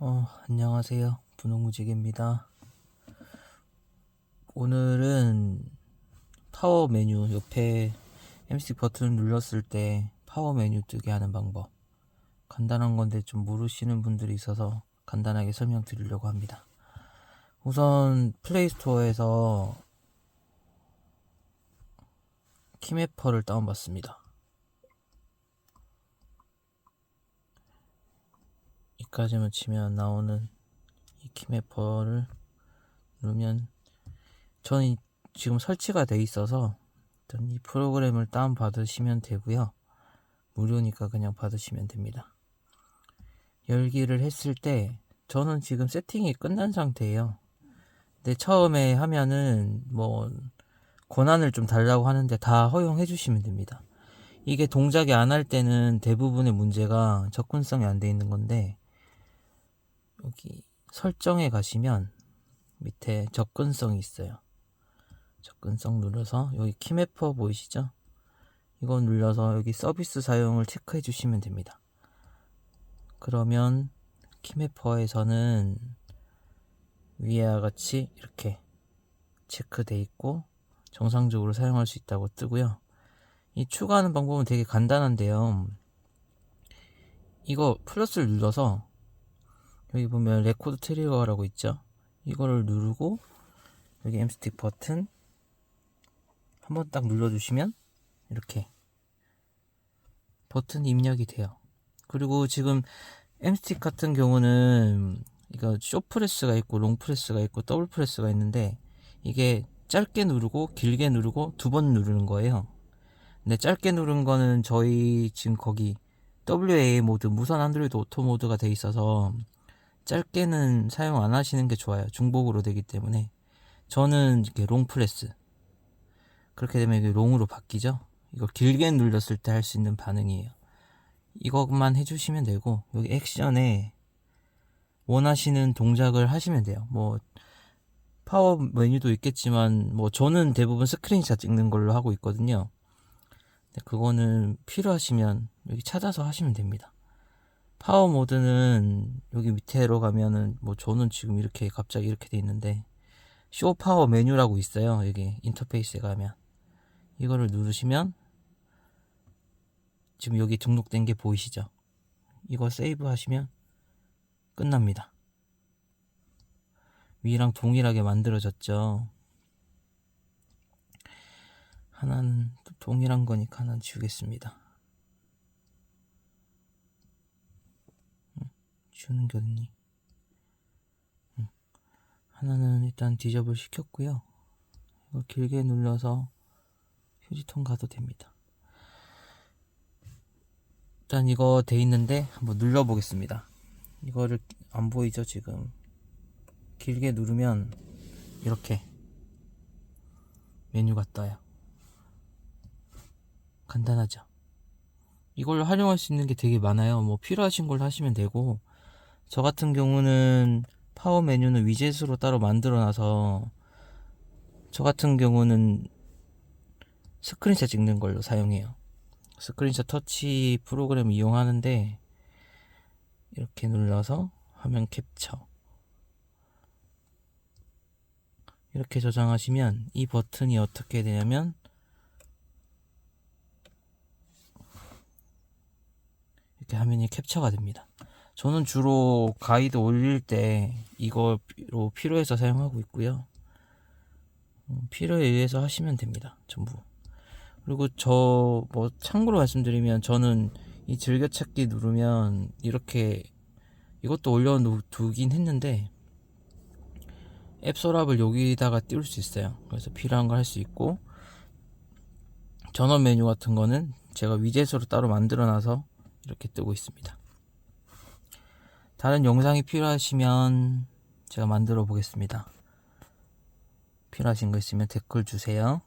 어, 안녕하세요. 분홍무지개입니다. 오늘은 파워 메뉴 옆에 MC 버튼을 눌렀을 때 파워 메뉴 뜨게 하는 방법. 간단한 건데 좀 모르시는 분들이 있어서 간단하게 설명드리려고 합니다. 우선 플레이스토어에서 키메퍼를 다운받습니다. 이까지만 치면 나오는 이 키메퍼를 누르면 저는 이- 지금 설치가 돼 있어서 이 프로그램을 다운 받으시면 되고요. 무료니까 그냥 받으시면 됩니다. 열기를 했을 때 저는 지금 세팅이 끝난 상태예요. 근데 처음에 하면은 뭐 권한을 좀 달라고 하는데 다 허용해 주시면 됩니다. 이게 동작이 안 할 때는 대부분의 문제가 접근성이 안 돼 있는 건데 여기 설정에 가시면 밑에 접근성이 있어요. 접근성 눌러서 여기 키메퍼 보이시죠? 이거 눌러서 여기 서비스 사용을 체크해 주시면 됩니다. 그러면 키메퍼에서는 위와 같이 이렇게 체크돼 있고 정상적으로 사용할 수 있다고 뜨고요. 이 추가하는 방법은 되게 간단한데요. 이거 플러스를 눌러서 여기 보면 레코드 트리거라고 있죠. 이거를 누르고 여기 M스틱 버튼 한번 딱 눌러주시면 이렇게 버튼 입력이 돼요. 그리고 지금 M스틱 같은 경우는 이거 쇼프레스가 있고 롱프레스가 있고 더블프레스가 있는데 이게 짧게 누르고 길게 누르고 두 번 누르는 거예요. 근데 짧게 누른 거는 저희 지금 거기 WA 모드 무선 안드로이드 오토 모드가 돼 있어서 짧게는 사용 안 하시는 게 좋아요. 중복으로 되기 때문에. 저는 이렇게 롱 프레스. 그렇게 되면 이게 롱으로 바뀌죠. 이거 길게 눌렀을 때 할 수 있는 반응이에요. 이것만 해주시면 되고, 여기 액션에 원하시는 동작을 하시면 돼요. 뭐, 파워 메뉴도 있겠지만, 뭐, 저는 대부분 스크린샷 찍는 걸로 하고 있거든요. 그거는 필요하시면 여기 찾아서 하시면 됩니다. 파워 모드는 여기 밑에로 가면은 뭐 저는 지금 이렇게 갑자기 이렇게 돼 있는데 쇼 파워 메뉴라고 있어요. 여기 인터페이스에 가면 이거를 누르시면 지금 여기 등록된 게 보이시죠? 이거 세이브 하시면 끝납니다. 위랑 동일하게 만들어졌죠. 하나는 또 동일한 거니까 하나는 지우겠습니다. 지우는 게 어딨니? 응. 하나는 일단 디저블 시켰고요. 이거 길게 눌러서 휴지통 가도 됩니다. 일단 이거 돼 있는데 한번 눌러 보겠습니다. 이거를 안 보이죠 지금? 길게 누르면 이렇게 메뉴가 떠요. 간단하죠? 이걸 활용할 수 있는 게 되게 많아요. 뭐 필요하신 걸 하시면 되고 저 같은 경우는 파워 메뉴는 위젯으로 따로 만들어 놔서 저 같은 경우는 스크린샷 찍는 걸로 사용해요. 스크린샷 터치 프로그램 이용하는데 이렇게 눌러서 화면 캡처 이렇게 저장하시면 이 버튼이 어떻게 되냐면 이렇게 화면이 캡처가 됩니다. 저는 주로 가이드 올릴 때 이거로 필요해서 사용하고 있고요. 음, 필요에 의해서 하시면 됩니다. 전부. 그리고 저 뭐 참고로 말씀드리면 저는 이 즐겨찾기 누르면 이렇게 이것도 올려두긴 했는데 앱 서랍을 여기다가 띄울 수 있어요. 그래서 필요한 걸할수 있고 전원 메뉴 같은 거는 제가 위젯으로 따로 만들어 놔서 이렇게 뜨고 있습니다. 다른 영상이 필요하시면 제가 만들어 보겠습니다. 필요하신 거 있으면 댓글 주세요.